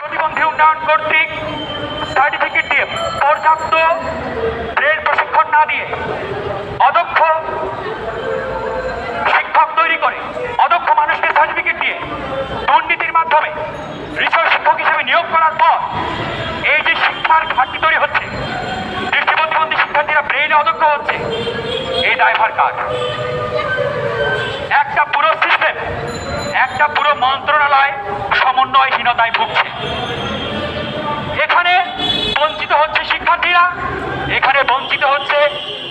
প্রতিবন্ধী উন্নয়ন কর্তৃক সার্টিফিকেট দিয়ে পর্যাপ্ত প্রশিক্ষণ না দিয়ে অদক্ষ শিক্ষক তৈরি করে, অদক্ষ মানুষকে সার্টিফিকেট দিয়ে দুর্নীতির মাধ্যমে রিসোর্স শিক্ষক হিসেবে নিয়োগ করার পর এই যে শিক্ষার ঘাটতি তৈরি হচ্ছে দৃষ্টি প্রতিবন্ধী শিক্ষার্থীরা ব্রেইনে অদক্ষ হচ্ছে, এই দায়ভার কার? একটা পুরো সিস্টেম একটা পুরো মন্ত্রণালয় সমন্বয়হীনতায় ভুগছে। শিক্ষার্থীরা এখানে বঞ্চিত হচ্ছে,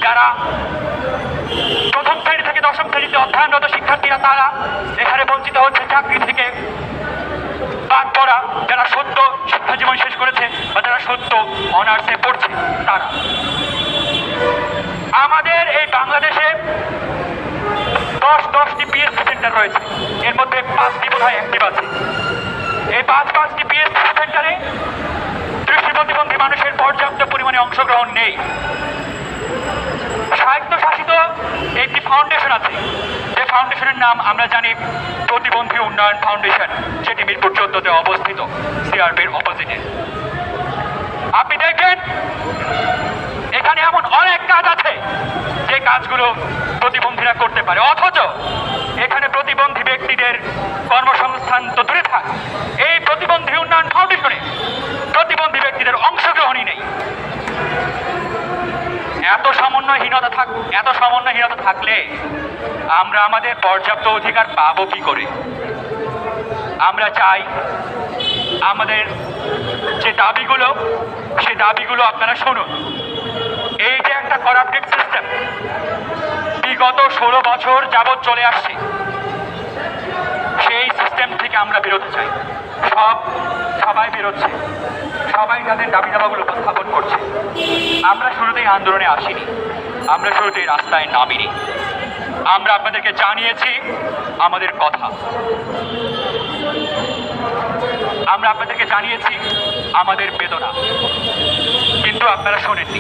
যারা প্রথম শ্রেণি থেকে দশম শ্রেণীতে অধ্যয়নরত শিক্ষার্থীরা, তারা এখানে বঞ্চিত হচ্ছে, চাকরি থেকে বাদ পড়া, যারা সত্য শিক্ষা জীবন শেষ করেছে বা যারা সত্য অনার্সে পড়ছে, তারা। আমাদের এই বাংলাদেশে দশ দশটি পিএসসি সেন্টার রয়েছে। এর মধ্যে পাঁচটি বোধ হয় অ্যাক্টিভ আছে। এই পাঁচ পাঁচটি পিএসসি সেন্টারে দৃষ্টি প্রতিবন্ধী মানুষের পর্যাপ্ত পরিমাণে অংশগ্রহণ নেই। স্বায়ত্তশাসিত একটি ফাউন্ডেশন আছে। যে ফাউন্ডেশনের নাম আমরা জানি প্রতিবন্ধী উন্নয়ন ফাউন্ডেশন যেটি মিরপুর চোদ্দতে অবস্থিত সিআরপির অপোজিটে আপনি দেখবেন, এখানে এমন অনেক কাজ আছে যে কাজগুলো প্রতিবন্ধীরা করতে পারে। অথচ এখানে প্রতিবন্ধী ব্যক্তিদের কর্মসংস্থান তো দূরে থাক এই প্রতিবন্ধী উন্নয়ন ফাউন্ডেশনে প্রতিবন্ধী ব্যক্তিদের অংশগ্রহণই নেই এত সমন্বয়হীনতা থাক, এত সমন্বয়হীনতা থাকলে আমরা আমাদের পর্যাপ্ত অধিকার পাবো কি করে? আমরা চাই আমাদের যে দাবিগুলো, সে দাবিগুলো আপনারা শুনুন। এই যে একটা করাপ্টেড সিস্টেম বিগত ষোলো বছর যাবৎ চলে আসছে, সেই সিস্টেম থেকে আমরা বেরোতে চাই। সব সবাই বেরোচ্ছে। সবাই তাদের দাবি দাবাগুলো উপস্থাপন করছে। আমরা শুরুতেই আন্দোলনে আসিনি। আমরা সহজেই রাস্তায় নামিনি। আমরা আপনাদেরকে জানিয়েছি আমাদের কথা। আমরা আপনাদেরকে জানিয়েছি আমাদের বেদনা। কিন্তু আপনারা শোনেননি।